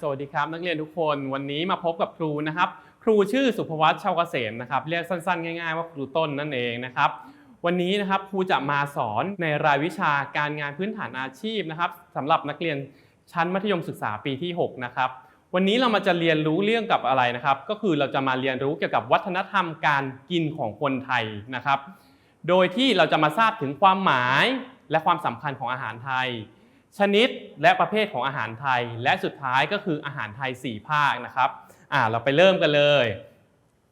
สวัสดีครับนักเรียนทุกคนวันนี้มาพบกับครูนะครับ ครูชื่อสุภวัชชาวเกษมนะครับเรียกสั้นๆ ง่ายๆ ว่าครูต้นนั่นเองนะครับ วันนี้นะครับครูจะมาสอนในรายวิชาการงานพื้นฐานอาชีพนะครับสำหรับนักเรียนชั้นมัธยมศึกษาปีที่ 6 นะครับ วันนี้เรามาจะเรียนรู้เรื่องกับอะไรนะครับ ก็คือเราจะมาเรียนรู้เกี่ยวกับวัฒนธรรมการกินของคนไทยนะครับ โดยที่เราจะมาทราบถึงความหมายและความสำคัญของอาหารไทย ชนิดและประเภทของอาหารไทย และสุดท้ายก็คืออาหารไทย 4 ภาคนะครับอ่าเราไปเริ่มกันเลย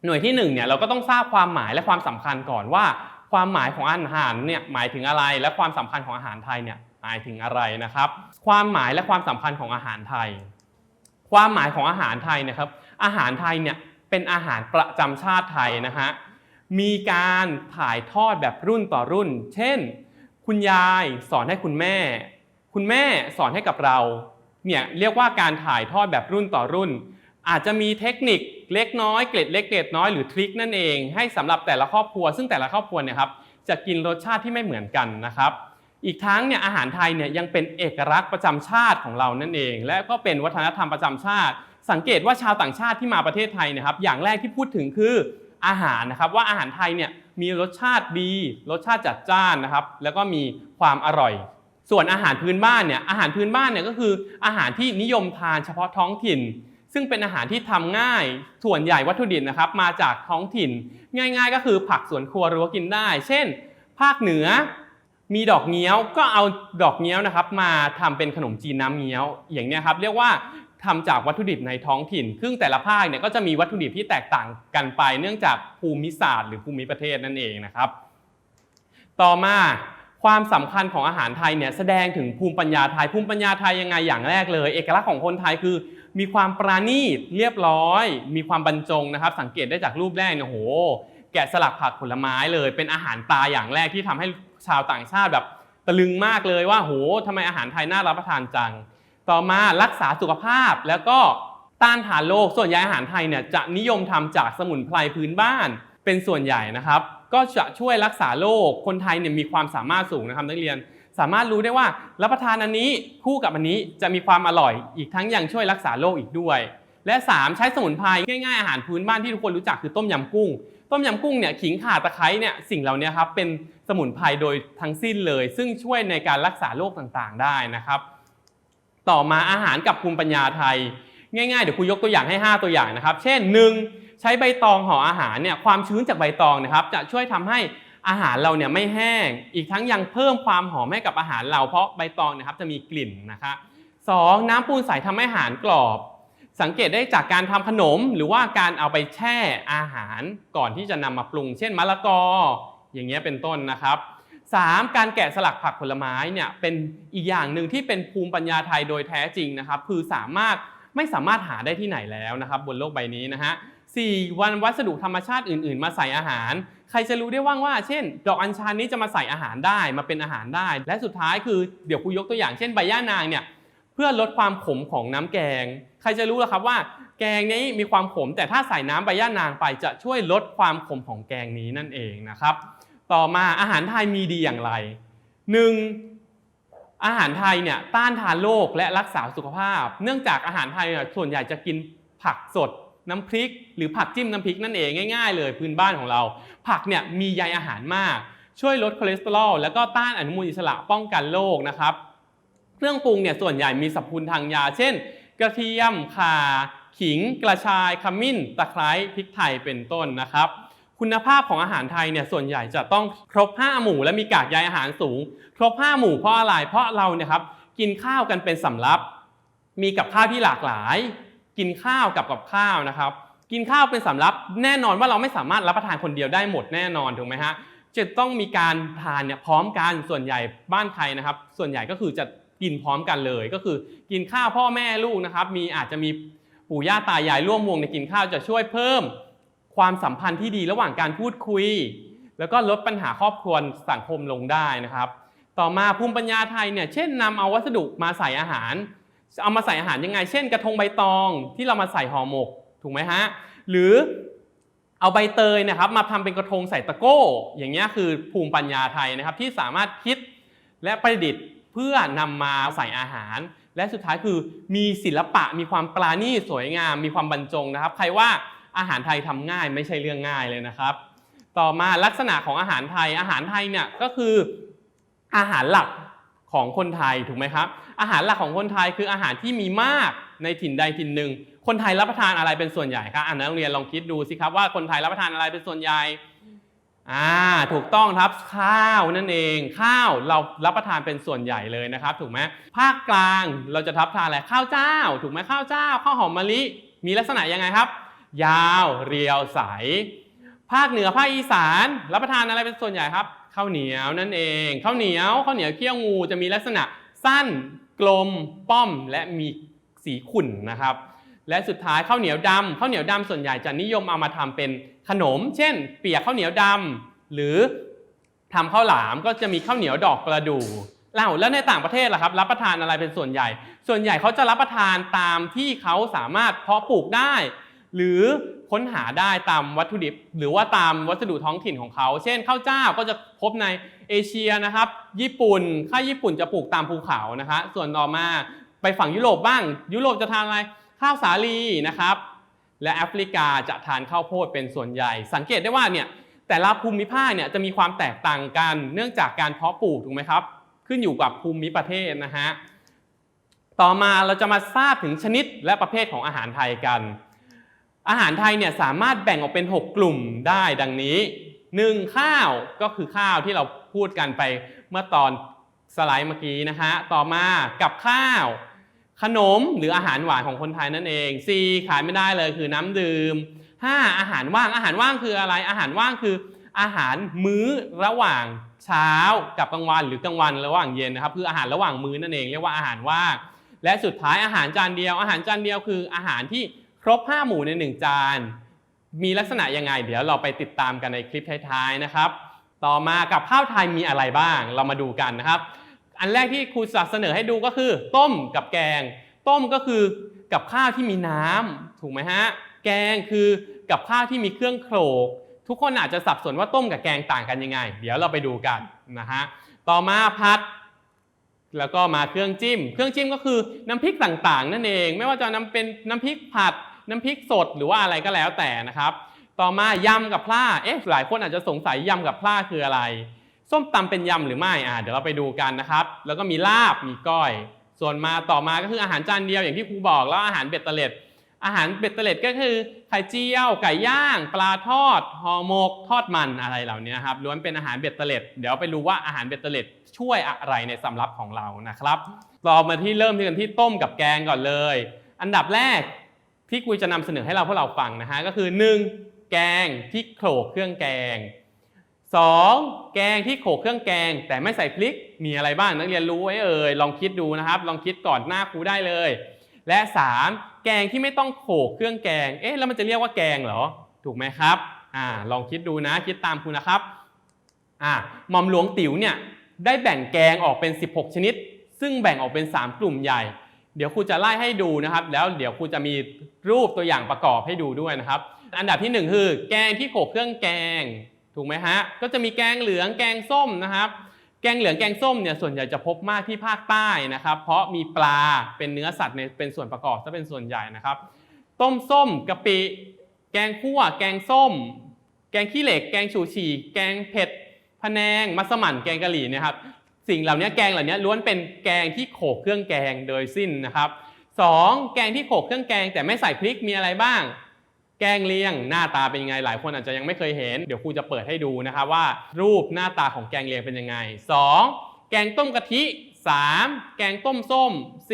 หน่วยที่1เนี่ยเราก็ต้องทราบความหมายและความสำคัญก่อนว่า ความหมายของอาหารเนี่ยหมายถึงอะไร และความสำคัญของอาหารไทยเนี่ยหมายถึงอะไรนะครับ ความหมายและความสำคัญของอาหารไทย ความหมายของอาหารไทยนะครับ อาหารไทยเนี่ยเป็นอาหารประจำชาติไทยนะฮะมีการถ่ายทอดแบบรุ่นต่อรุ่น เช่น คุณยายสอนให้คุณแม่ คุณแม่สอนให้กับเราเนี่ยเรียกว่าการถ่ายทอดแบบรุ่นต่อรุ่น อาจจะมีเทคนิคเล็กน้อยเกร็ดเล็กเกร็ดน้อยหรือทริคนั่นเองให้สำหรับแต่ละครอบครัว ซึ่งแต่ละครอบครัวเนี่ยครับจะกินรสชาติที่ไม่เหมือนกันนะครับ อีกทั้งเนี่ยอาหารไทยเนี่ยยังเป็นเอกลักษณ์ประจำชาติของเรานั่นเอง และก็เป็นวัฒนธรรมประจำชาติ สังเกตว่าชาวต่างชาติที่มาประเทศไทยนะครับ อย่างแรกที่พูดถึงคืออาหารนะครับว่าอาหารไทยเนี่ยมีรสชาติดี รสชาติจัดจ้านนะครับ แล้วก็มีความอร่อย ส่วนอาหารพื้นบ้านเนี่ยอาหารพื้นบ้านเนี่ยก็คืออาหารที่นิยมทานเฉพาะท้องถิ่น ซึ่งเป็นอาหารที่ทำง่าย ส่วนใหญ่วัตถุดิบนะครับมาจากท้องถิ่น ง่าย ๆ ก็คือผักสวนครัวรั้วกินได้ เช่น ภาคเหนือ มีดอกเงี้ยวก็เอาดอกเงี้ยวนะครับ มาทำเป็นขนมจีนน้ำเงี้ยว อย่างเนี้ยครับเรียกว่าทำจากวัตถุดิบในท้องถิ่น ซึ่งแต่ละภาคเนี่ยก็จะมีวัตถุดิบที่แตกต่างกันไป เนื่องจากภูมิศาสตร์หรือภูมิประเทศนั่นเองนะครับ ต่อมา ความสำคัญของอาหารไทยเนี่ยแสดงถึงภูมิปัญญาไทยภูมิปัญญาไทยยังไงอย่างแรกเลย เอกลักษณ์ของคนไทยคือ มีความปราณีตเรียบร้อย มีความบรรจงนะครับ สังเกตได้จากรูปแรกเนี่ยโห แกะสลักผักผลไม้เลย เป็นอาหารตาอย่างแรกที่ทำให้ชาวต่างชาติแบบตะลึงมากเลยว่าโหทำไมอาหารไทยน่ารับประทานจัง ต่อมารักษาสุขภาพแล้วก็ต้านทานโรคส่วนใหญ่อาหารไทยเนี่ยจะนิยมทำจากสมุนไพรพื้นบ้านเป็นส่วนใหญ่นะครับ ก็จะช่วยรักษาโรคคนไทยเนี่ยมีความสามารถสูงนะครับนักเรียน สามารถรู้ได้ว่ารับประทานอันนี้คู่กับอันนี้จะมีความอร่อยอีกทั้งยังช่วยรักษาโรคอีกด้วย และ 3 ใช้สมุนไพรง่ายๆอาหารพื้นบ้านที่ทุกคนรู้จักคือต้มยำกุ้ง ต้มยำกุ้งเนี่ยขิงข่าตะไคร้เนี่ยสิ่งเหล่านี้ครับเป็นสมุนไพรโดยทั้งสิ้นเลย ซึ่งช่วยในการรักษาโรคต่างๆ ได้นะครับ ต่อมาอาหารกับภูมิปัญญาไทย ง่ายๆเดี๋ยวครูยกตัวอย่างให้ 5 ตัวอย่างนะครับ เช่น 1. ใช้ใบตองห่ออาหารเนี่ยความชื้นจากใบตองนะครับ จะช่วยทำให้อาหารเราเนี่ยไม่แห้ง อีกทั้งยังเพิ่มความหอมให้กับอาหารเราเพราะใบตองนะครับจะมีกลิ่นนะคะสองน้ำปูนใสทำให้อาหารกรอบ สังเกตได้จากการทำขนม หรือว่าการเอาไปแช่อาหารก่อนที่จะนำมาปรุง เช่นมะละกอ อย่างเงี้ยเป็นต้นนะครับ 3. การแกะสลักผักผลไม้เนี่ยเป็นอีกอย่างหนึ่งที่เป็นภูมิปัญญาไทยโดยแท้จริงนะครับ คือสามารถไม่สามารถหาได้ที่ไหนแล้วนะครับ บนโลกใบนี้นะฮะ 4. วันวัสดุธรรมชาติอื่น ๆ มาใส่อาหาร ใครจะรู้ได้ว่างว่า เช่น ดอกอัญชันนี้จะมาใส่อาหารได้มาเป็นอาหารได้ และสุดท้ายคือเดี๋ยวครูยกตัวอย่างเช่นใบย่านางเนี่ยเพื่อลดความขมของน้ำแกง ใครจะรู้ล่ะครับว่า แกงนี้มีความขม แต่ถ้าใส่น้ำใบย่านางไปจะช่วยลดความขมของแกงนี้นั่นเองนะครับ ต่อมาอาหารไทยมีดีอย่างไร 1. อาหารไทยเนี่ยต้านทานโรคและรักษาสุขภาพ เนื่องจากอาหารไทยเนี่ยส่วนใหญ่จะกินผักสด น้ำพริก หรือผักจิ้มน้ำพริกนั่นเองง่าย ๆ เลยพื้นบ้านของเรา ผักเนี่ยมีใยอาหารมาก ช่วยลดคอเลสเตอรอลแล้วก็ต้านอนุมูลอิสระป้องกันโรคนะครับเครื่องปรุงเนี่ยส่วนใหญ่มีสรรพคุณทางยา เช่น กระเทียมข่า ขิง กระชายขมิ้น ตะไคร้พริกไทยเป็นต้นนะครับ คุณภาพของอาหารไทยเนี่ยส่วนใหญ่จะต้องครบ 5 หมู่และมีกากใยอาหารสูง ครบ 5 หมู่เพราะอะไรเพราะเราเนี่ยครับกินข้าวกันเป็นสำรับ มีกับข้าวที่หลากหลาย กินข้าวกับกับข้าวนะครับ กินข้าวเป็นสำรับแน่นอนว่าเราไม่สามารถรับประทานคนเดียวได้หมดแน่นอนถูกไหมฮะจะต้องมีการทานเนี่ยพร้อมกันส่วนใหญ่บ้านใครนะครับ ส่วนใหญ่ก็คือจะกินพร้อมกันเลยก็คือกินข้าวพ่อแม่ลูกนะครับมีอาจจะมีปู่ย่าตายายร่วมวงในกินข้าวจะช่วยเพิ่ม ความสัมพันธ์ที่ดีระหว่างการพูดคุย แล้วก็ลดปัญหาครอบครัวสังคมลงได้นะครับ ต่อมาภูมิปัญญาไทยเนี่ยเช่นนำเอาวัสดุมาใส่อาหาร เอามาใส่อาหารยังไง เช่น กระทงใบตองที่เรามาใส่ห่อหมกถูกไหมฮะหรือเอาใบเตยนะครับมาทำเป็นกระทงใส่ตะโก้ อย่างเงี้ยคือภูมิปัญญาไทยนะครับที่สามารถคิดและประดิษฐ์เพื่อนำมาใส่อาหาร และสุดท้ายคือมีศิลปะมีความปราณีตสวยงาม มีความบรรจงนะครับ ใครว่าอาหารไทยทำง่ายไม่ใช่เรื่องง่ายเลยนะครับ ต่อมาลักษณะของอาหารไทยอาหารไทยเนี่ยก็คืออาหารหลัก ของคนไทยถูกไหมครับ อาหารหลักของคนไทยคืออาหารที่มีมากในถิ่นใดถิ่นหนึ่ง คนไทยรับประทานอะไรเป็นส่วนใหญ่ครับอ่านักเรียนลองคิดดูสิครับว่าคนไทยรับประทานอะไรเป็นส่วนใหญ่อ่าถูกต้องครับข้าวนั่นเอง ข้าวเรารับประทานเป็นส่วนใหญ่เลยนะครับ ถูกไหมภาคกลางเราจะรับทานอะไรข้าวเจ้า ถูกไหมข้าวเจ้าข้าวหอมมะลิมีลักษณะยังไงครับ ยาวเรียวใส ภาคเหนือภาคอีสานรับประทานอะไรเป็นส่วนใหญ่ครับข้าวเหนียวนั่นเองข้าวเหนียวข้าวเหนียวเคี่ยวงูจะมีลักษณะสั้น กลม ป้อม และมีสีขุ่นนะครับ และสุดท้ายข้าวเหนียวดำข้าวเหนียวดำส่วนใหญ่จะนิยมเอามาทำเป็นขนม เช่น เปียกข้าวเหนียวดำหรือทำข้าวหลามก็จะมีข้าวเหนียวดอกประดูเล่าแล้วในต่างประเทศล่ะครับ รับประทานอะไรเป็นส่วนใหญ่ ส่วนใหญ่เขาจะรับประทานตามที่เขาสามารถเพาะปลูกได้ หรือค้นหาได้ตามวัตถุดิบ หรือว่าตามวัสดุท้องถิ่นของเขา เช่นข้าวเจ้าก็จะพบในเอเชียนะครับ ญี่ปุ่นข้าวญี่ปุ่นจะปลูกตามภูเขานะคะ ส่วนต่อมาไปฝั่งยุโรปบ้าง ยุโรปจะทานอะไรข้าวสาลีนะครับ และแอฟริกาจะทานข้าวโพดเป็นส่วนใหญ่ สังเกตได้ว่าเนี่ยแต่ละภูมิภาคเนี่ยจะมีความแตกต่างกัน เนื่องจากการเพาะปลูกถูกไหมครับ ขึ้นอยู่กับภูมิประเทศนะฮะต่อมาเราจะมาทราบถึงชนิดและประเภทของอาหารไทยกัน อาหารไทยเนี่ยสามารถแบ่งออกเป็น 6 กลุ่มได้ดังนี้ 1. ข้าวก็คือข้าวที่เราพูดกันไปเมื่อตอนสไลด์เมื่อกี้นะฮะต่อมากับข้าว ขนมหรืออาหารหวานของคนไทยนั่นเอง 4. ขายไม่ได้เลยคือน้ำดื่ม 5. อาหารว่างอาหารว่างคืออะไร อาหารว่างคืออาหารมื้อระหว่างเช้ากับกลางวันหรือกลางวันระหว่างเย็นนะครับคืออาหารระหว่างมื้อนั่นเองเรียกว่าอาหารว่างและสุดท้ายอาหารจานเดียว อาหารจานเดียวคืออาหารที่ ครบ 5 หมู่ใน 1 จาน มีลักษณะยังไง เดี๋ยวเราไปติดตามกันในคลิปท้ายๆนะครับ ต่อมากับข้าวไทยมีอะไรบ้าง เรามาดูกันนะครับ อันแรกที่ครูจะเสนอให้ดูก็คือ ต้มกับแกง ต้มก็คือกับข้าวที่มีน้ำถูกไหมฮะ แกงคือกับข้าวที่มีเครื่องโขลก ทุกคนอาจจะสับสนว่าต้มกับแกงต่างกันยังไง เดี๋ยวเราไปดูกันนะฮะ ต่อมาผัดแล้วก็มาเครื่องจิ้ม เครื่องจิ้มก็คือน้ำพริกต่างๆ นั่นเอง ไม่ว่าจะนำเป็นน้ำพริกผัด น้ำพริกสดหรือว่าอะไรก็แล้วแต่นะครับ ต่อมายำกับพลาเอ๊ะหลายคนอาจจะสงสัยยำกับพลาคืออะไร ส้มตำเป็นยำหรือไม่อ่าเดี๋ยวเราไปดูกันนะครับ แล้วก็มีลาบมีก้อย ส่วนมาต่อมาก็คืออาหารจานเดียวอย่างที่ครูบอกแล้วอาหารเบ็ดเตล็ดอาหารเบ็ดเตล็ดก็คือไข่เจียว ไก่ย่าง ปลาทอดห่อหมก ทอดมันอะไรเหล่านี้ครับล้วนเป็นอาหารเบ็ดเตล็ดเดี๋ยวไปดูว่าอาหารเบ็ดเตล็ดช่วยอะไรในสำรับของเรานะครับเรามาที่เริ่มกันที่ต้มกับแกงก่อนเลย อันดับแรก ที่คุยจะนำเสนอให้เราพวกเราฟังนะฮะก็คือ 1. แกงที่โขลกเครื่องแกง 2. แกงที่โขลกเครื่องแกง แต่ไม่ใส่พริกมีอะไรบ้างนักเรียนรู้ไว้เอ่ยลองคิดดูนะครับ ลองคิดก่อนหน้าครูได้เลย และ 3. แกงที่ไม่ต้องโขลกเครื่องแกงเอ๊ะแล้วมันจะเรียกว่าแกงเหรอ ถูกไหมครับอ่าลองคิดดูนะคิดตามครูนะครับอ่าหม่อมหลวงติ๋วเนี่ยได้แบ่งแกงออกเป็น 16 ชนิด ซึ่งแบ่งออกเป็น 3 กลุ่มใหญ่ เดี๋ยวครูจะไล่ให้ดูนะครับ แล้วเดี๋ยวครูจะมีรูปตัวอย่างประกอบให้ดูด้วยนะครับ อันดับที่ 1 คือ แกงที่โขลกเครื่องแกง ถูกไหมฮะ ก็จะมีแกงเหลืองแกงส้มนะครับ แกงเหลืองแกงส้มเนี่ยส่วนใหญ่จะพบมากที่ภาคใต้นะครับ เพราะมีปลาเป็นเนื้อสัตว์ในเป็นส่วนประกอบจะเป็นส่วนใหญ่นะครับ ต้มส้มกะปิ แกงคั่ว แกงส้ม แกงขี้เหล็ก แกงฉูฉี่แกงเผ็ดพะแนงมัสมั่นแกงกะหรี่นะครับ สิ่งเหล่านี้แกงเหล่านี้ล้วนเป็นแกงที่โขลกเครื่องแกงโดยสิ้นนะครับสองแกงที่โขลกเครื่องแกงแต่ไม่ใส่พริกมีอะไรบ้าง แกงเลียงหน้าตาเป็นยังไงหลายคนอาจจะยังไม่เคยเห็น เดี๋ยวครูจะเปิดให้ดูนะครับว่า รูปหน้าตาของแกงเลียงเป็นยังไง 2. แกงต้มกะทิ 3. แกงต้มส้ม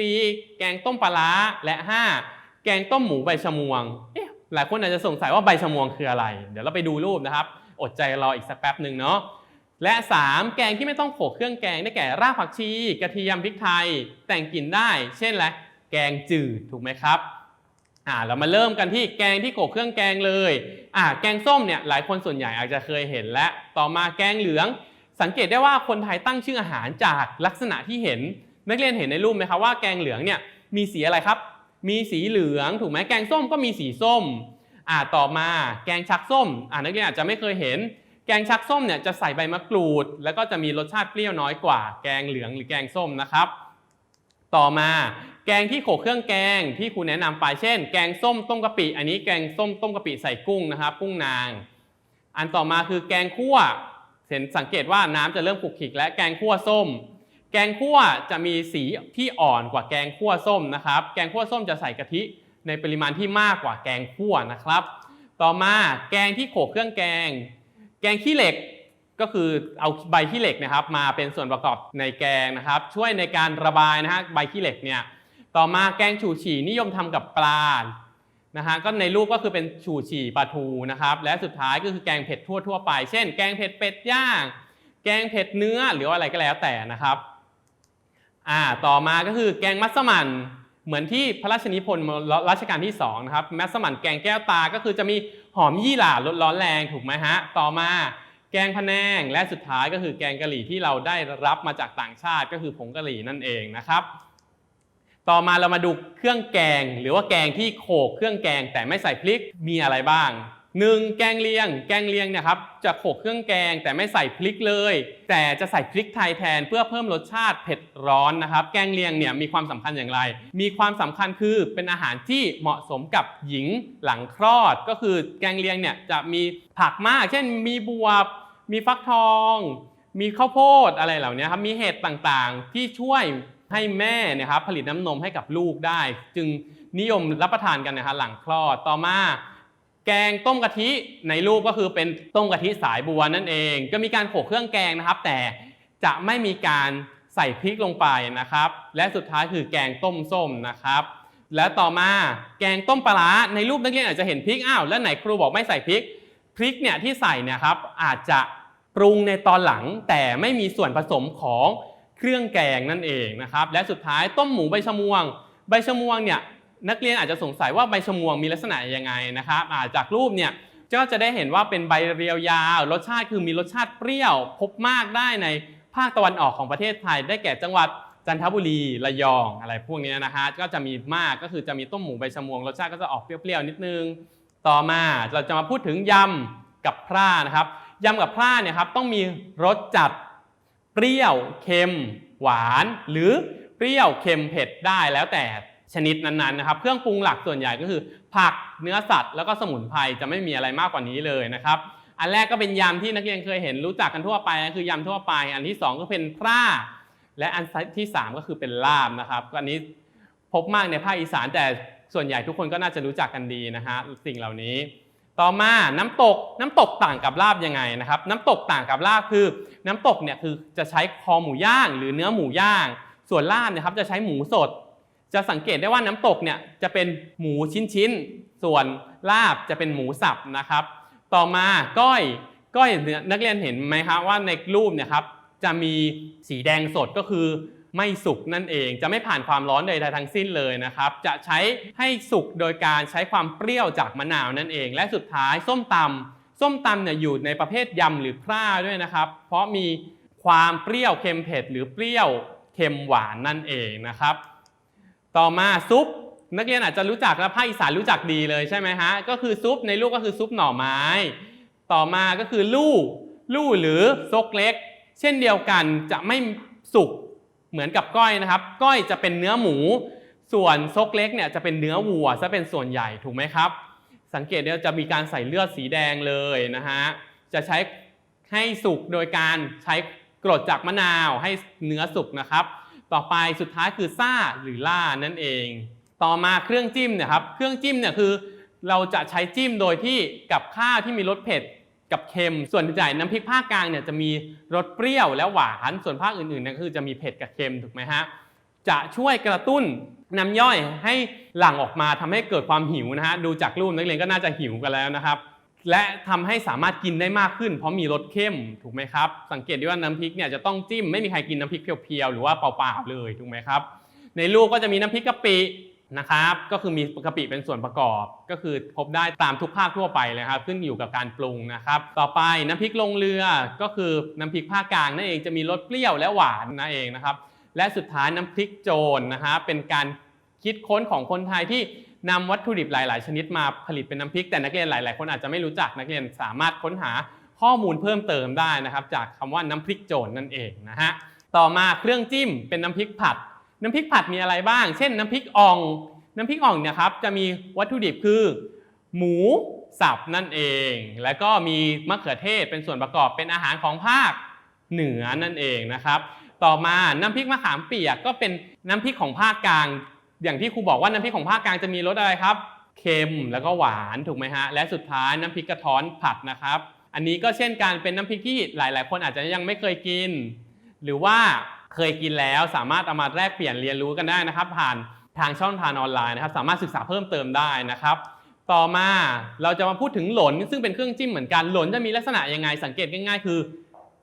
4. แกงต้มปลาร้าและ 5. แกงต้มหมูใบชะมวงเอ๊ะหลายคนอาจจะสงสัยว่าใบชะมวงคืออะไร เดี๋ยวเราไปดูรูปนะครับ อดใจรออีกสักแป๊บหนึ่งเนาะ และ 3. แกงที่ไม่ต้องโขลกเครื่องแกงได้แก่รากผักชี กระเทียมพริกไทย แต่งกลิ่นได้ เช่นอะไรแกงจืดถูกไหมครับอ่าเรามาเริ่มกันที่แกงที่โขลกเครื่องแกงเลยอ่าแกงส้มเนี่ยหลายคนส่วนใหญ่อาจจะเคยเห็นและต่อมาแกงเหลือง สังเกตได้ว่าคนไทยตั้งชื่ออาหารจากลักษณะที่เห็นนักเรียนเห็นในรูปไหมครับว่าแกงเหลืองเนี่ยมีสีอะไรครับ มีสีเหลืองถูกไหมแกงส้มก็มีสีส้มอ่าต่อมาแกงชักส้มอ่านักเรียนอาจจะไม่เคยเห็น แกงชักส้มเนี่ยจะใส่ใบมะกรูด แล้วก็จะมีรสชาติเปรี้ยวน้อยกว่า แกงเหลืองหรือแกงส้มนะครับ ต่อมาแกงที่โขลกเครื่องแกงที่ครูแนะนำไปเช่น แกงส้มต้มกะปิ อันนี้แกงส้มต้มกะปิใส่กุ้งนะครับ กุ้งนาง อันต่อมาคือแกงคั่วเห็นสังเกตว่าน้ำจะเริ่มขุกขลิกและแกงคั่วส้ม แกงคั่วจะมีสีที่อ่อนกว่าแกงคั่วส้มนะครับ แกงคั่วส้มจะใส่กะทิในปริมาณที่มากกว่าแกงคั่วนะครับ ต่อมาแกงที่โขลกเครื่องแกง แกงขี้เหล็กก็คือเอาใบขี้เหล็กนะครับ มาเป็นส่วนประกอบในแกงนะครับ ช่วยในการระบายนะฮะใบขี้เหล็กเนี่ยต่อมาแกงฉู่ฉี่นิยมทำกับปลานะฮะก็ในรูปก็คือเป็นฉู่ฉี่ปลาทูนะครับ และสุดท้ายก็คือแกงเผ็ดทั่วทั่วไป เช่น แกงเผ็ดเป็ดย่าง แกงเผ็ดเนื้อหรืออะไรก็แล้วแต่นะครับอ่าต่อมาก็คือแกงมัสมั่นเหมือนที่พระราชนิพนธ์รัชกาลที่สองนะครับมัสมั่นแกงแก้วตาก็คือจะมี หอมยี่หร่าลดร้อนแรงถูกไหมฮะ ต่อมาแกงพะแนงและสุดท้ายก็คือแกงกะหรี่ที่เราได้รับมาจากต่างชาติก็คือผงกะหรี่นั่นเองนะครับ ต่อมาเรามาดูเครื่องแกง หรือว่าแกงที่โขลกเครื่องแกงแต่ไม่ใส่พริกมีอะไรบ้าง 1. แกงเลียง แกงเลียงเนี่ยครับจะโขกเครื่องแกงแต่ไม่ใส่พริกเลย แต่จะใส่พริกไทยแทนเพื่อเพิ่มรสชาติเผ็ดร้อนนะครับ แกงเลียงเนี่ยมีความสำคัญอย่างไร มีความสำคัญคือเป็นอาหารที่เหมาะสมกับหญิงหลังคลอด ก็คือแกงเลียงเนี่ยจะมีผักมาก เช่น มีบวบ มีฟักทอง มีข้าวโพดอะไรเหล่านี้ครับมีเห็ดต่างๆ ที่ช่วยให้แม่เนะครับผลิตน้ำนมให้กับลูกได้ จึงนิยมรับประทานกันนะครับหลังคลอดต่อมา แกงต้มกะทิในรูปก็คือเป็นต้มกะทิสายบัวนั่นเอง ก็มีการโขลกเครื่องแกงนะครับ แต่จะไม่มีการใส่พริกลงไปนะครับ และสุดท้ายคือแกงต้มส้มนะครับ และต่อมาแกงต้มปลาร้าในรูปนักเรียนอาจจะเห็นพริกอ้าวแล้วไหนครูบอกไม่ใส่พริกพริกเนี่ยที่ใส่เนี่ยครับอาจจะปรุงในตอนหลังแต่ไม่มีส่วนผสมของเครื่องแกงนั่นเองนะครับ และสุดท้ายต้มหมูใบชะมวง ใบชะมวงเนี่ย นักเรียนอาจจะสงสัยว่าใบชะมวงมีลักษณะยังไงนะครับาจากรูปเนี่ยก็จะได้เห็นว่าเป็นใบเรียวยาว รสชาติคือมีรสชาติเปรี้ยว พบมากได้ในภาคตะวันออกของประเทศไทย ได้แก่จังหวัดจันทบุรีระยองอะไรพวกนี้นะฮะก็จะมีมากก็คือจะมีต้มหมูใบชะมวงรสชาติก็จะออกเปรี้ยวๆนิดนึง ต่อมาเราจะมาพูดถึงยำกับพร่านะครับยำกับพร่าเนี่ยครับต้องมีรสจัดเปรี้ยวเค็ม หวาน หรือเปรี้ยวเค็มเผ็ดได้แล้วแต่ ชนิดนั้นๆนะครับ เครื่องปรุงหลักส่วนใหญ่ก็คือ ผักเนื้อสัตว์ แล้วก็สมุนไพรจะไม่มีอะไรมากกว่านี้เลยนะครับ อันแรกก็เป็นยำที่นักเรียนเคยเห็นรู้จักกันทั่วไปนะคือยำทั่วไป อันที่สองก็เป็นพร่าและอันที่สามก็คือเป็นลาบนะครับอันนี้พบมากในภาคอีสานแต่ส่วนใหญ่ทุกคนก็น่าจะรู้จักกันดีนะฮะสิ่งเหล่านี้ ต่อมาน้ำตกน้ำตกต่างกับลาบยังไงนะครับ น้ำตกต่างกับลาบคือ น้ำตกเนี่ยคือจะใช้คอหมูย่างหรือเนื้อหมูย่าง ส่วนลาบเนี่ยครับจะใช้หมูสด จะสังเกตได้ว่าน้ำตกเนี่ยจะเป็นหมูชิ้นๆ ส่วนลาบจะเป็นหมูสับนะครับ ต่อมาก้อยก้อยเนี่ยนักเรียนเห็นไหมครับว่าในรูปเนี่ยครับจะมีสีแดงสดก็คือไม่สุกนั่นเอง จะไม่ผ่านความร้อนใดๆทั้งสิ้นเลยนะครับ จะใช้ให้สุกโดยการใช้ความเปรี้ยวจากมะนาวนั่นเอง และสุดท้ายส้มตำส้มตำเนี่ยอยู่ในประเภทยำหรือพร่าด้วยนะครับ เพราะมีความเปรี้ยวเค็มเผ็ดหรือเปรี้ยวเค็มหวานนั่นเองนะครับ ต่อมาซุปนักเรียนอาจจะรู้จักและภาคอีสานรู้จักดีเลยใช่ไหมฮะก็คือซุปในลูกก็คือซุปหน่อไม้ ต่อมาก็คือลู่ลู่หรือซกเล็ก เช่นเดียวกันจะไม่สุกเหมือนกับก้อยนะครับ ก้อยจะเป็นเนื้อหมู ส่วนซกเล็กเนี่ยจะเป็นเนื้อวัวซะเป็นส่วนใหญ่ถูกไหมครับ สังเกตเนี่ยจะมีการใส่เลือดสีแดงเลยนะฮะจะใช้ให้สุกโดยการใช้กรดจากมะนาวให้เนื้อสุกนะครับ ต่อไปสุดท้ายคือซ่าหรือล่านั่นเอง ต่อมาเครื่องจิ้มเนี่ยครับ เครื่องจิ้มเนี่ยคือ เราจะใช้จิ้มโดยที่กับข้าวที่มีรสเผ็ดกับเค็ม ส่วนใหญ่น้ำพริกภาคกลางเนี่ยจะมีรสเปรี้ยวและหวาน ส่วนภาคอื่นๆเนี่ยคือจะมีเผ็ดกับเค็มถูกไหมฮะ จะช่วยกระตุ้นน้ำย่อยให้หลั่งออกมาทำให้เกิดความหิวนะฮะ ดูจากรูปนักเรียนก็น่าจะหิวกันแล้วนะครับ และทำให้สามารถกินได้มากขึ้น เพราะมีรสเข้มถูกไหมครับ สังเกตได้ว่าน้ำพริกเนี่ยจะต้องจิ้มไม่มีใครกินน้ำพริกเพียวๆหรือว่าเปล่าๆเลยถูกไหมครับ ในรูปก็จะมีน้ำพริกกะปินะครับ ก็คือมีกะปิเป็นส่วนประกอบ ก็คือพบได้ตามทุกภาคทั่วไปเลยครับขึ้นอยู่กับการปรุงนะครับ ต่อไปน้ำพริกลงเรือก็คือน้ำพริกภาคกลางนั่นเองจะมีรสเปรี้ยวและหวานนั่นเองนะครับ และสุดท้ายน้ำพริกโจรนะฮะเป็นการคิดค้นของคนไทยที่ นำวัตถุดิบหลาย ๆ ชนิดมาผลิตเป็นน้ำพริกแต่นักเรียนหลาย ๆ คนอาจจะไม่รู้จักนักเรียนสามารถค้นหาข้อมูลเพิ่มเติมได้นะครับ จากคำว่าน้ำพริกโจรนั่นเองนะฮะต่อมาเครื่องจิ้มเป็นน้ำพริกผัด น้ำพริกผัดมีอะไรบ้าง เช่น น้ำพริกอ่อง น้ำพริกอ่องเนี่ยครับจะมีวัตถุดิบคือ หมูสับนั่นเอง แล้วก็มีมะเขือเทศเป็นส่วนประกอบเป็นอาหารของภาคเหนือนั่นเองนะครับ ต่อมาน้ำพริกมะขามเปียกก็เป็นน้ำพริกของภาคกลาง อย่างที่ครูบอกว่าน้ำพริกของภาคกลางจะมีรสอะไรครับ เค็มแล้วก็หวานถูกไหมฮะ และสุดท้ายน้ำพริกกระท้อนผัดนะครับ อันนี้ก็เช่นกันเป็นน้ำพริกที่หลาย ๆ คนอาจจะยังไม่เคยกิน หรือว่าเคยกินแล้วสามารถเอามาแลกเปลี่ยนเรียนรู้กันได้นะครับ ผ่านทางช่องทางออนไลน์นะครับ สามารถศึกษาเพิ่มเติมได้นะครับ ต่อมาเราจะมาพูดถึงหลนซึ่งเป็นเครื่องจิ้มเหมือนกันหลนจะมีลักษณะยังไงสังเกตง่าย ๆ คือ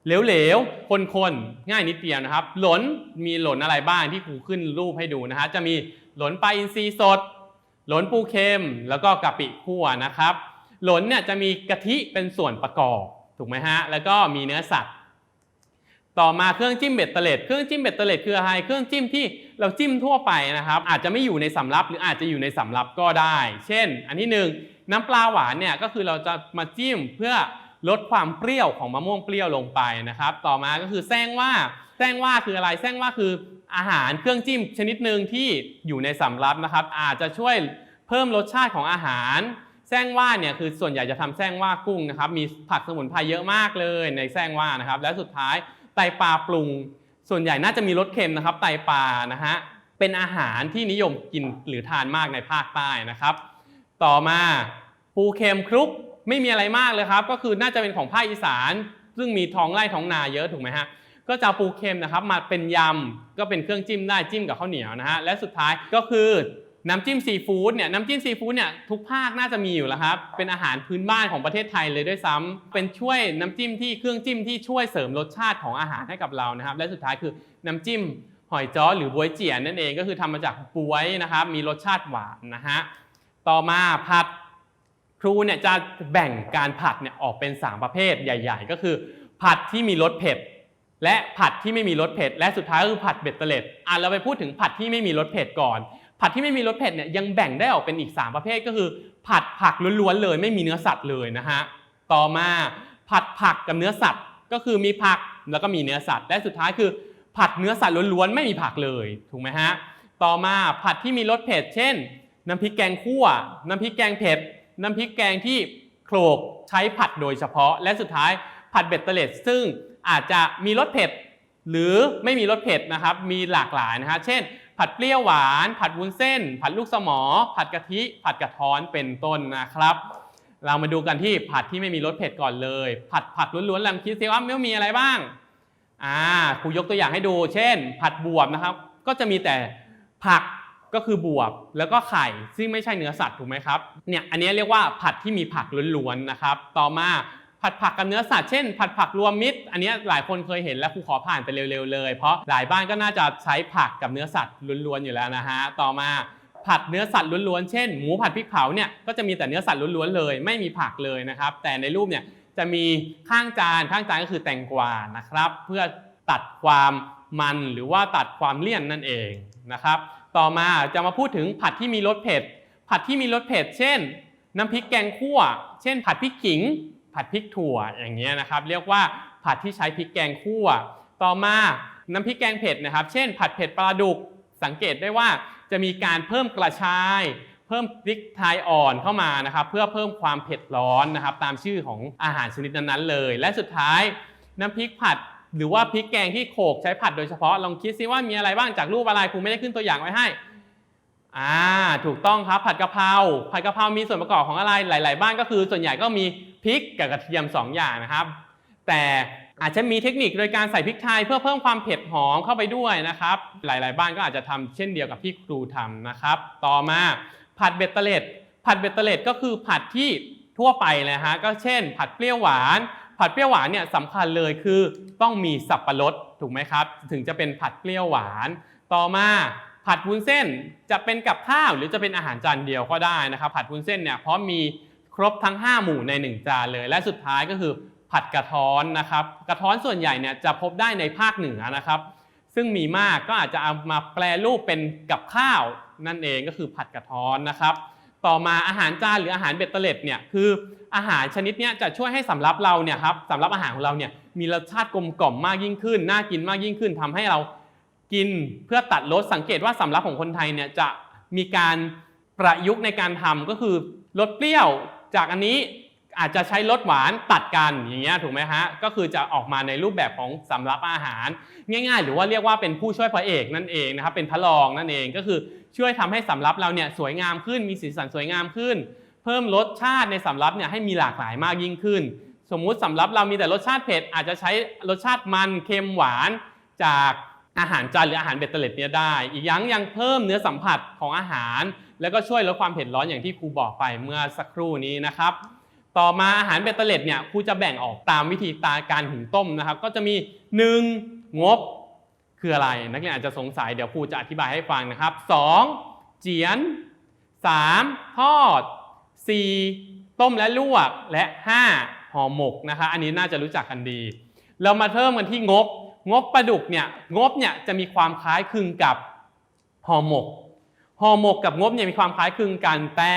เหลวๆ คนๆ ง่ายนิดเดียวนะครับ หลนมีหลนอะไรบ้างที่ครูขึ้นรูปให้ดูนะฮะ จะมี หลนปลาอินทรีสด หลนปูเค็ม แล้วก็กะปิคั่วนะครับ หลนเนี่ยจะมีกะทิเป็นส่วนประกอบถูกไหมฮะ แล้วก็มีเนื้อสัตว์ ต่อมาเครื่องจิ้มเบ็ดเตล็ด เครื่องจิ้มเบ็ดเตล็ดคืออะไร เครื่องจิ้มที่เราจิ้มทั่วไปนะครับ อาจจะไม่อยู่ในสำรับหรืออาจจะอยู่ในสำรับก็ได้ เช่น อันที่หนึ่งน้ำปลาหวานเนี่ยก็คือเราจะมาจิ้มเพื่อลดความเปรี้ยวของมะม่วงเปรี้ยวลงไปนะครับ ต่อมาก็คือแซงว่า แซงว่าคืออะไรแซงว่าคืออาหารเครื่องจิ้มชนิดหนึ่งที่อยู่ในสำรับนะครับ อาจจะช่วยเพิ่มรสชาติของอาหารแซงว่าเนี่ยคือส่วนใหญ่จะทำแซงว่ากุ้งนะครับ มีผักสมุนไพรเยอะมากเลยในแซงว่านะครับ และสุดท้ายไตปลาปรุง ส่วนใหญ่น่าจะมีรสเค็มนะครับ ไตปลานะฮะเป็นอาหารที่นิยมกินหรือทานมากในภาคใต้นะครับ ต่อมาปูเค็มคลุกไม่มีอะไรมากเลยครับ ก็คือน่าจะเป็นของภาคอีสาน ซึ่งมีท้องไร่ท้องนาเยอะถูกไหมฮะ ก็จะปูเค็มนะครับมาเป็นยำก็เป็นเครื่องจิ้มได้จิ้มกับข้าวเหนียวนะฮะและสุดท้ายก็คือน้ำจิ้มซีฟู้ดเนี่ยน้ำจิ้มซีฟู้ดเนี่ยทุกภาคน่าจะมีอยู่แล้วครับ เป็นอาหารพื้นบ้านของประเทศไทยเลยด้วยซ้ำเป็นช่วยน้ำจิ้มที่เครื่องจิ้มที่ช่วยเสริมรสชาติของอาหารให้กับเรานะครับ และสุดท้ายคือน้ำจิ้มหอยจ้อหรือบวยเจี๋ยนนั่นเองก็คือทำมาจากบวยนะครับ มีรสชาติหวานนะฮะต่อมาผัดครูเนี่ยจะแบ่งการผัดเนี่ยออกเป็น 3 ประเภทใหญ่ ๆ ก็คือ ผัดที่มีรสเผ็ด และผัดที่ไม่มีรสเผ็ด และสุดท้ายก็คือผัดเบ็ดเตล็ดอะเราไปพูดถึงผัดที่ไม่มีรสเผ็ดก่อน ผัดที่ไม่มีรสเผ็ดเนี่ยยังแบ่งได้ออกเป็นอีก 3 ประเภทก็คือ ผัดผักล้วนๆเลย ไม่มีเนื้อสัตว์เลยนะฮะต่อมาผัดผักกับเนื้อสัตว์ก็คือมีผักแล้วก็มีเนื้อสัตว์ และสุดท้ายคือ ผัดเนื้อสัตว์ล้วนๆไม่มีผักเลยถูกไหมฮะต่อมาผัดที่มีรสเผ็ด เช่น น้ำพริกแกงคั่ว น้ำพริกแกงเผ็ด น้ำพริกแกงที่โขลกใช้ผัดโดยเฉพาะ และสุดท้ายผัดเบ็ดเตล็ดซึ่ง อาจจะมีรสเผ็ดหรือไม่มีรสเผ็ดนะครับ มีหลากหลายนะฮะเช่น ผัดเปรี้ยวหวาน ผัดวุ้นเส้น ผัดลูกสมอ ผัดกะทิ ผัดกระท้อนเป็นต้นนะครับ เรามาดูกันที่ผัดที่ไม่มีรสเผ็ดก่อนเลย ผัดผักล้วนๆลองคิดซิว่าไม่มีอะไรบ้างอ่าครูยกตัวอย่างให้ดู เช่น ผัดบวบนะครับ ก็จะมีแต่ผักก็คือบวบแล้วก็ไข่ซึ่งไม่ใช่เนื้อสัตว์ถูกไหมครับเนี่ยอันนี้เรียกว่าผัดที่มีผักล้วนๆนะครับ ต่อมา ผัดผักกับเนื้อสัตว์เช่นผัดผักรวมมิตร อันนี้หลายคนเคยเห็นแล้วครูขอผ่านไปเร็วๆเลย เพราะหลายบ้านก็น่าจะใช้ผักกับเนื้อสัตว์ล้วนๆอยู่แล้วนะฮะต่อมาผัดเนื้อสัตว์ล้วนๆ เช่น หมูผัดพริกเผาเนี่ยก็จะมีแต่เนื้อสัตว์ล้วนๆเลย ไม่มีผักเลยนะครับ แต่ในรูปเนี่ยจะมีข้างจานข้างจานก็คือแตงกวานะครับ เพื่อตัดความมันหรือว่าตัดความเลี่ยนนั่นเองนะครับ ต่อมาจะมาพูดถึงผัดที่มีรสเผ็ด ผัดที่มีรสเผ็ด เช่น น้ำพริกแกงคั่ว เช่น ผัดพริกขิง ผัดพริกถั่วอย่างเงี้ยนะครับ เรียกว่าผัดที่ใช้พริกแกงคั่ว ต่อมาน้ำพริกแกงเผ็ดนะครับ เช่น ผัดเผ็ดปลาดุกสังเกตได้ว่าจะมีการเพิ่มกระชาย เพิ่มพริกไทยอ่อนเข้ามานะครับ เพื่อเพิ่มความเผ็ดร้อนนะครับ ตามชื่อของอาหารชนิดนั้นๆเลย และสุดท้าย น้ำพริกผัดหรือว่าพริกแกงที่โขกใช้ผัดโดยเฉพาะลองคิดซิว่ามีอะไรบ้างจากรูปอะไรครูไม่ได้ขึ้นตัวอย่างไว้ให้อ่าถูกต้องครับผัดกะเพราผัดกะเพรามีส่วนประกอบของอะไรหลาย ๆ บ้านก็คือส่วนใหญ่ก็มี ริกกับกระเทียม 2 อย่างนะครับ แต่อาจจะมีเทคนิคโดยการใส่พริกไทยเพื่อเพิ่มความเผ็ดหอมเข้าไปด้วยนะครับ หลาย ๆ บ้านก็อาจจะทำเช่นเดียวกับที่ครูทำนะครับ ต่อมาผัดเบ็ดเตล็ดผัดเบ็ดเตล็ดก็คือผัดที่ทั่วไปเลยฮะก็เช่น ผัดเปรี้ยวหวาน ผัดเปรี้ยวหวานเนี่ยสำคัญเลยคือต้องมีสับปะรดถูกไหมครับ ถึงจะเป็นผัดเปรี้ยวหวาน ต่อมาผัดวุ้นเส้นจะเป็นกับข้าวหรือจะเป็นอาหารจานเดียวก็ได้นะครับ ผัดวุ้นเส้นเนี่ยเพราะมี ครบทั้ง 5 หมู่ใน 1 จานเลย และสุดท้ายก็คือผัดกระท้อนนะครับ กระท้อนส่วนใหญ่เนี่ยจะพบได้ในภาคเหนือนะครับ ซึ่งมีมากก็อาจจะเอามาแปลรูปเป็นกับข้าวนั่นเองก็คือผัดกระท้อนนะครับ ต่อมาอาหารจานหรืออาหารเบ็ดเตล็ดเนี่ยคืออาหารชนิดเนี้ยจะช่วยให้สำรับเราเนี่ยครับสำรับอาหารของเราเนี่ยมีรสชาติกลมกล่อมมากยิ่งขึ้น น่ากินมากยิ่งขึ้นทำให้เรากินเพื่อตัดลดสังเกตว่าสำรับของคนไทยเนี่ยจะมีการประยุกต์ในการทำก็คือลดเปรี้ยว จากอันนี้อาจจะใช้รสหวานตัดกันอย่างเงี้ยถูกไหมฮะก็คือจะออกมาในรูปแบบของสำรับอาหาร ง่าย ๆ หรือว่าเรียกว่าเป็นผู้ช่วยพระเอกนั่นเองนะครับเป็นพระรองนั่นเองก็คือช่วยทำให้สำรับเราเนี่ยสวยงามขึ้นมีสีสันสวยงามขึ้น เพิ่มรสชาติในสำรับเนี่ยให้มีหลากหลายมากยิ่งขึ้น สมมุติสำรับเรามีแต่รสชาติเผ็ดอาจจะใช้รสชาติมันเค็มหวานจาก อาหารจานหรืออาหารเบตเตอร์เล็ดเนี่ยได้ อีกอย่างยังเพิ่มเนื้อสัมผัสของอาหาร แล้วก็ช่วยลดความเผ็ดร้อนอย่างที่ครูบอกไปเมื่อสักครู่นี้นะครับ ต่อมาอาหารเบตเตอร์เล็ดเนี่ยครูจะแบ่งออกตามวิธีตาการหุงต้มนะครับ ก็จะมี 1. งบคืออะไร นักเรียนอาจจะสงสัยเดี๋ยวครูจะอธิบายให้ฟังนะครับ 2. เจียน 3. ทอด 4. ต้มและลวกและ 5. ห่อหมกนะคะอันนี้น่าจะรู้จักกันดี เรามาเริ่มกันที่งบ งบปลาดุกเนี่ยงบเนี่ยจะมีความคล้ายคลึงกับห่อหมกห่อหมกกับงบเนี่ยมีความคล้ายคลึงกันแต่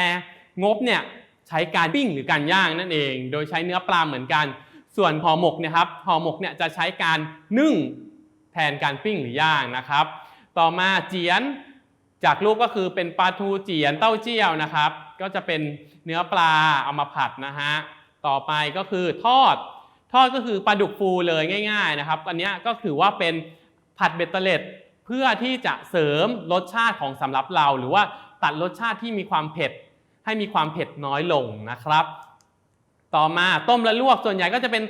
งบเนี่ยใช้การปิ้งหรือการย่างนั่นเอง โดยใช้เนื้อปลาเหมือนกัน ส่วนห่อหมกเนะครับห่อหมกเนี่ยจะใช้การนึ่งแทนการปิ้งหรือย่างนะครับ ต่อมาเจียนจากรูปก็คือเป็นปลาทูเจียนเต้าเจี้ยวนะครับ ก็จะเป็นเนื้อปลาเอามาผัดนะฮะต่อไปก็คือทอด ทอดก็คือปลาดุกฟูเลยง่าย ๆนะครับ อันนี้ก็ถือว่าเป็นผัดเบตเตอร์เล็ดเพื่อที่จะเสริมรสชาติของสำรับเรา หรือว่าตัดรสชาติที่มีความเผ็ด ให้มีความเผ็ดน้อยลงนะครับ ต่อมาต้มและลวกส่วนใหญ่ก็จะเป็น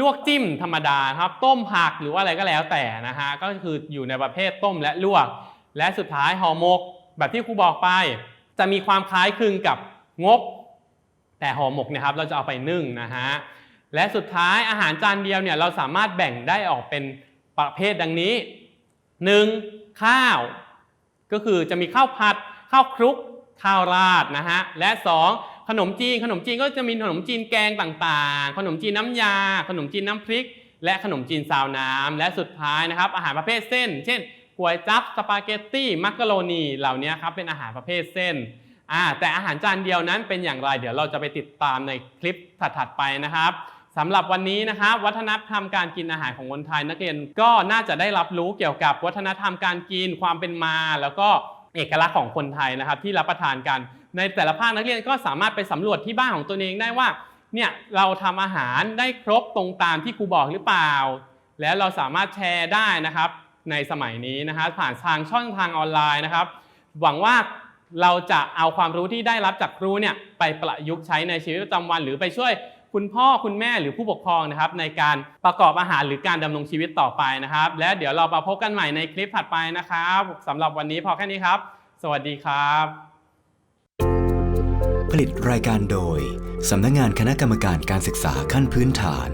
ลวกจิ้มธรรมดาครับ ต้มผักหรือว่าอะไรก็แล้วแต่นะฮะก็คืออยู่ในประเภทต้มและลวก และสุดท้ายห่อหมก แบบที่ครูบอกไป จะมีความคล้ายคลึงกับงบ แต่ห่อหมกนะครับเราจะเอาไปนึ่งนะฮะ และสุดท้ายอาหารจานเดียวเนี่ยเราสามารถแบ่งได้ออกเป็นประเภทดังนี้ 1. ข้าว ก็คือจะมีข้าวผัด ข้าวคลุก ข้าวราดนะฮะ และ 2. ขนมจีน ขนมจีนก็จะมีขนมจีนแกงต่างๆ ขนมจีนน้ำยา ขนมจีนน้ำพริก และขนมจีนซาวน้ำ และสุดท้ายนะครับอาหารประเภทเส้น เช่นก๋วยจั๊บ สปาเกตตี้ มักกะโรนี เหล่านี้ครับเป็นอาหารประเภทเส้นอ่าแต่อาหารจานเดียวนั้นเป็นอย่างไร เดี๋ยวเราจะไปติดตามในคลิปถัดๆไปนะครับ สำหรับวันนี้นะครับวัฒนธรรมการกินอาหารของคนไทยนักเรียนก็น่าจะได้รับรู้เกี่ยวกับวัฒนธรรมการกินความเป็นมา แล้วก็เอกลักษณ์ของคนไทยนะครับ ที่รับประทานกัน ในแต่ละภาคนักเรียนก็สามารถไปสำรวจที่บ้านของตัวเองได้ว่าเนี่ยเราทำอาหารได้ครบตรงตามที่ครูบอกหรือเปล่า แล้วเราสามารถแชร์ได้นะครับ ในสมัยนี้นะครับผ่านทางช่องทางออนไลน์นะครับ หวังว่าเราจะเอาความรู้ที่ได้รับจากครูเนี่ยไปประยุกต์ใช้ในชีวิตประจำวันหรือไปช่วย คุณพ่อคุณแม่หรือผู้ปกครองนะครับในการประกอบอาหารหรือการดำรงชีวิตต่อไปนะครับ และเดี๋ยวเรามาพบกันใหม่ในคลิปถัดไปนะครับสำหรับวันนี้พอแค่นี้ครับ สวัสดีครับ ผลิตรายการโดยสำนักงานคณะกรรมการการศึกษาขั้นพื้นฐาน